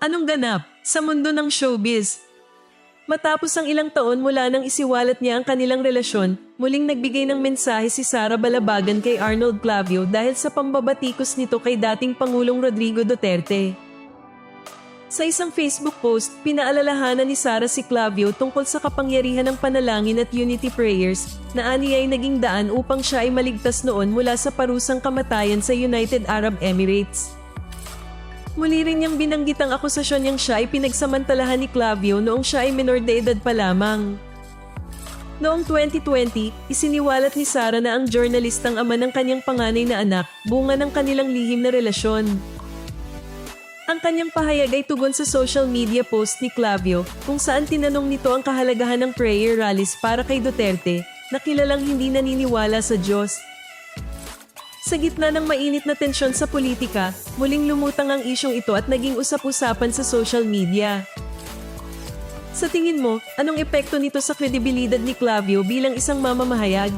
Anong ganap sa mundo ng showbiz? Matapos ang ilang taon mula nang isiwalat niya ang kanilang relasyon, muling nagbigay ng mensahe si Sara Balabagan kay Arnold Clavio dahil sa pambabatikos nito kay dating Pangulong Rodrigo Duterte. Sa isang Facebook post, pinaalalahanan ni Sara si Clavio tungkol sa kapangyarihan ng panalangin at unity prayers na aniya ay naging daan upang siya ay maligtas noon mula sa parusang kamatayan sa United Arab Emirates. Muli rin niyang binanggit ang akusasyon niyang siya ay pinagsamantalahan ni Clavio noong siya ay minor de edad pa lamang. Noong 2020, isiniwalat ni Sara na ang journalistang ama ng kanyang panganay na anak, bunga ng kanilang lihim na relasyon. Ang kanyang pahayag ay tugon sa social media post ni Clavio kung saan tinanong nito ang kahalagahan ng prayer rallies para kay Duterte na kilalang hindi naniniwala sa Diyos. Sa gitna ng mainit na tensyon sa politika, muling lumutang ang isyong ito at naging usap-usapan sa social media. Sa tingin mo, anong epekto nito sa kredibilidad ni Clavio bilang isang mamamahayag?